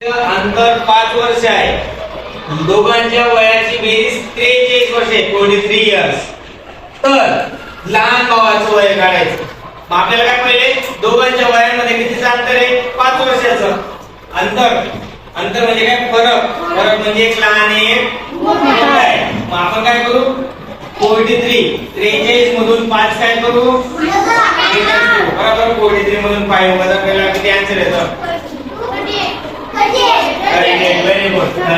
अंतर पाच वर्ष आहे. दोघांच्या वयाची बेरीज त्रेचाळीस वर्ष आहे फोर्टी थ्री इयर्स तर लहान भावाचं वय काढायचं. मग आपल्याला काय पहिले? दोघांच्या वयांमध्ये कितीचं अंतर आहे? पाच वर्षाचं. अंतर. अंतर म्हणजे काय? फरक. फरक म्हणजे एक लहान आहे एक मोठा आहे. मग आपण काय करू? फोर्टी थ्री त्रेचाळीस मधून पाच काय करू? बरोबर फोर्टी थ्री मधून फाईव्ह वजा केला किती आन्सर येतं? व्हेरी गुड आता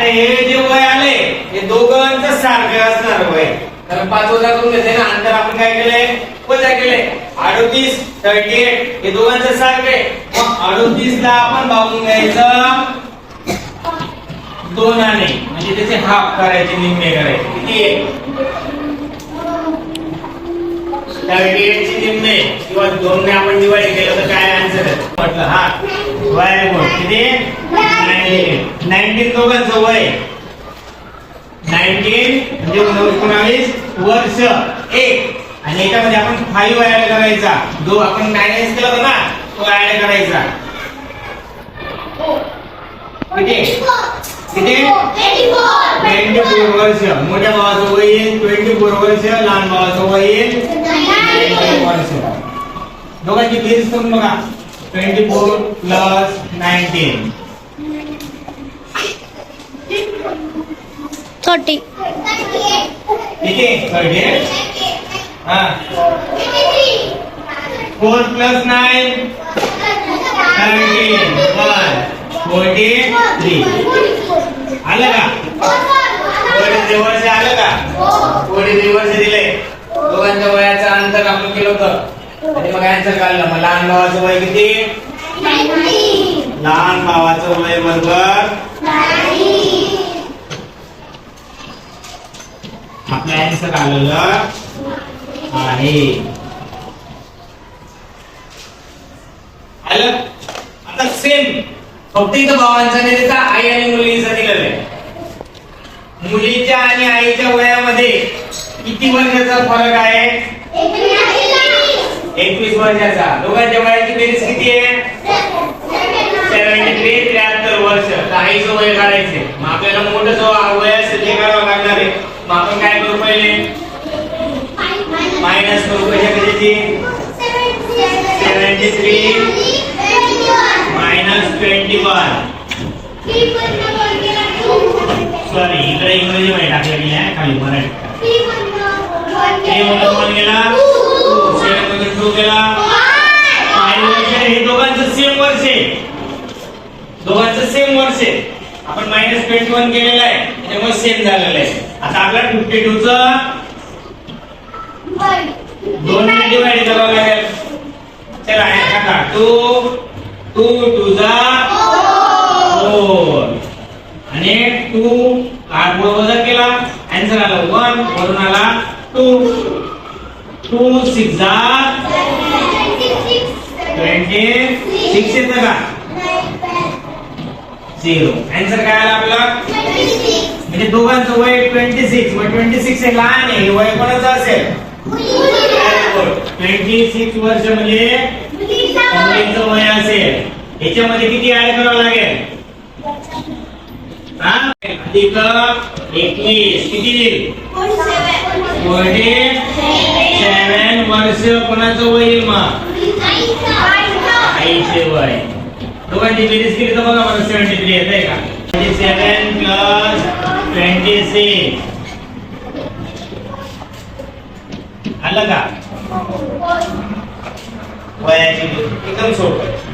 हे जे वय आले हे दोघांचं सारखं असणार वय कारण पाच वजा करून घेतले ना अंतर आपण काय केलंय वजा केलंय अडोतीस थर्टी एट हे दोघांचं सारखं आहे मग अडोतीस ला आपण भागून घ्यायचं दोनाने म्हणजे त्याचे हाफ करायचे निम्मे करायचे किती आहे थर्टी एट ची निम्मे किंवा दोनने आपण डिवाइड केलं तर काय आन्सर आहे म्हटलं हा वय गुड किती? नाईन्टीन दोघांचं वय नाईन्टीन म्हणजे एकोणावीस वर्ष. एक. आणि याच्यामध्ये आपण फाईव्ह ऍड करायचा. जो आपण मायनस केला होता ना तो ऍड करायचा. किती? किती? ट्वेंटी फोर वर्ष. मोठ्या भावाचं वय येईल ट्वेंटी फोर वर्ष. लहान भावाचं वय येईल 24 वर्ष. दोघांची बेरीज करून बघा? Twenty four plus nineteen thirty किती थर्टी हा four plus nine thirteen one forty three आलं का? फोर्टी वर्ष आलं का? फोर्टी वर्ष दिले. दोघांच्या वयाचं अंतर आपण केलं होतं. आणि मग आन्सर काढलं मग लहान भावाचं वय किती? लहान भावाचं वय बरोबर? आपलं आन्सर आलेलं आहे आलं आता सेम फक्त इथं भावांचा नाही देता आई आणि मुलींचा दिलेलं आहे. मुलीच्या आणि आईच्या वयामध्ये किती वर्षाचा फरक आहे? एकवीस वर्षाचा. दोघांच्या वयाची बेरीज किती आहे? सेव्हन्टी थ्री त्र्याहत्तर वर्ष. आईचं वय काढायचे. मग आपल्याला मोठं जो वय असेल ते काढावं लागणार आहे. मग आपण काय करू पहिले? मायनस करू कशा कशाची seventy three minus twenty one sorry इकडे इंग्रजी मध्ये टाकलं गेलं खाली मराठी ए मधून वन गेला सेवन मधून टू गेला फाईव्ह वर्ष हे दोघांचं सेम वर्ष आहे दोघांचं सेम वर्ष आहे आपण मायनस ट्वेंटी वन केलेलं आहे. त्याच्यामुळे सेम झालेलं आहे. आता आपला फिफ्टी टू च दोन डिवाइड करावं लागेल. चला टाका. टू टू टू जा फोर आणि टू आठ पुढे वजा केला. आन्सर आला वन वरून आला टू टू सिक्स जा ट्वेंटी सिक्स येतं का? झिरो आन्सर काय आला आपला म्हणजे दोघांचं वय ट्वेंटी सिक्स मग ट्वेंटी सिक्स हे लहान आहे. हे वय कोणाचं असेल? ट्वेंटी सिक्स वर्ष म्हणजे मुलीचं वय असेल. याच्यामध्ये किती ऍड करावं लागेल? हा? अधिक एकवीस. किती देईल? फोर्टी सेवन वर्ष कोणाचं वय येईल मग? आईचे वय. दोघांची बेरीज केली तर बघा मला सेव्हन्टी थ्री येत आहे का? Twenty seven plus twenty six आलं का? वयाची एकदम सोपं.